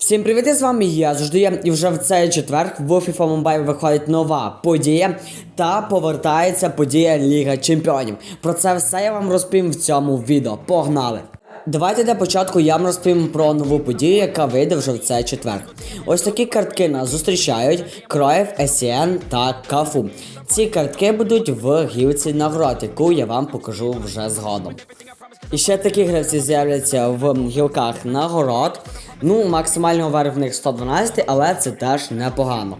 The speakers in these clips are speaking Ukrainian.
Всім привіт, і з вами я завжди і вже в цей четвер в FIFA Mobile виходить нова подія та повертається подія Ліга Чемпіонів. Про це все я вам розповім в цьому відео. Погнали! Давайте для початку я вам розповім про нову подію, яка вийде вже в цей четвер. Ось такі картки нас зустрічають Кроєв, Есіен та Кафу. Ці картки будуть в гілці нагород, яку я вам покажу вже згодом. І ще такі гравці з'являться в гілках нагород. Ну, максимальний овер в них 112, але це теж непогано.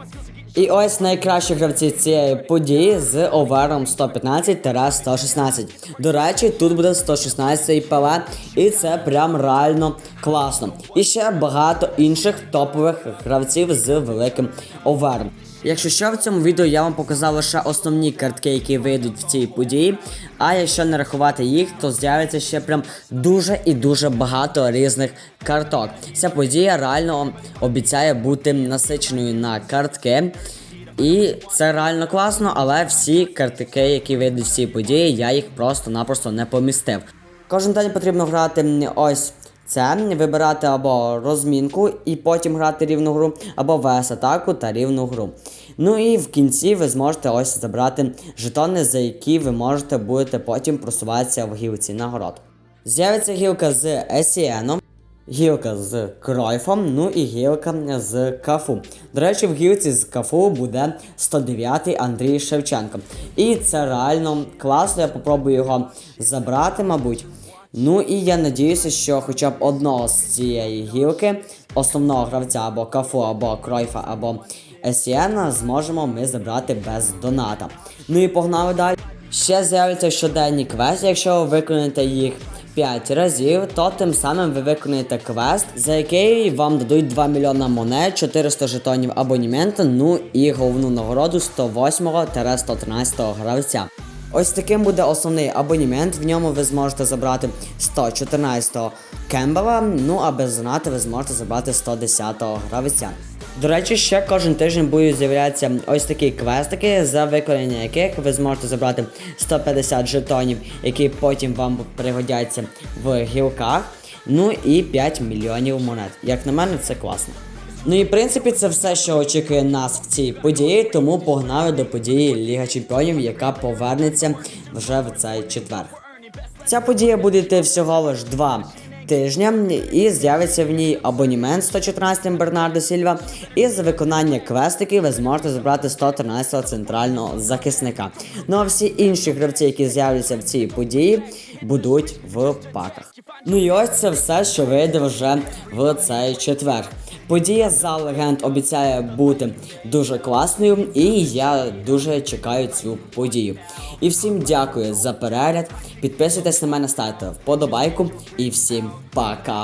І ось найкращі гравці цієї події з овером 115-116. До речі, тут буде 116 ПВ, і це прям реально класно. І ще багато інших топових гравців з великим овером. Якщо що в цьому відео я вам показав лише основні картки, які вийдуть в цій події. А якщо не рахувати їх, то з'явиться ще прям дуже і дуже багато різних карток. Ця подія реально обіцяє бути насиченою на картки. І це реально класно, але всі картки, які вийдуть в цій події, я їх просто-напросто не помістив. Кожен день потрібно грати ось це, вибирати або розмінку і потім грати рівну гру, або вес атаку та рівну гру. Ну і в кінці ви зможете ось забрати жетони, за які ви можете будете потім просуватися в гілці нагород. З'явиться гілка з Есіеном, Гілка з Кройфом, ну і гілка з Кафу. До речі, в гілці з Кафу буде 109-й Андрій Шевченко. І це реально класно, я попробую його забрати, мабуть. Ну і я надіюся, що хоча б одного з цієї гілки, основного гравця або Кафу, або Кройфа, або Есіена, зможемо ми забрати без доната. Ну і погнали далі. Ще з'являться щоденні квести, якщо ви виконаєте їх 5 разів, то тим самим ви виконаєте квест, за який вам дадуть 2 мільйона монет, 400 жетонів абоніменту, ну і головну нагороду 108-113 гравця. Ось таким буде основний абонімент. В ньому ви зможете забрати 114-го Кембела, ну а без донати ви зможете забрати 110-го гравця. До речі, ще кожен тиждень будуть з'являтися ось такі квестики, за виконання яких ви зможете забрати 150 жетонів, які потім вам пригодяться в гілках. Ну і 5 мільйонів монет. Як на мене, це класно. Ну і в принципі це все, що очікує нас в цій події, тому погнали до події Ліга Чемпіонів, яка повернеться вже в цей четвер. Ця подія буде йти всього лиш два тижня, і з'явиться в ній абонімент 114 Бернардо Сільва. І за виконання квестиків ви зможете забрати 113 центрального захисника. Ну а всі інші гравці, які з'являться в цій події, будуть в паках. Ну і ось це все, що вийде вже в цей четвер. Подія за легенд обіцяє бути дуже класною, і я дуже чекаю цю подію. І всім дякую за перегляд. Підписуйтесь на мене, ставте вподобайку і всім пока.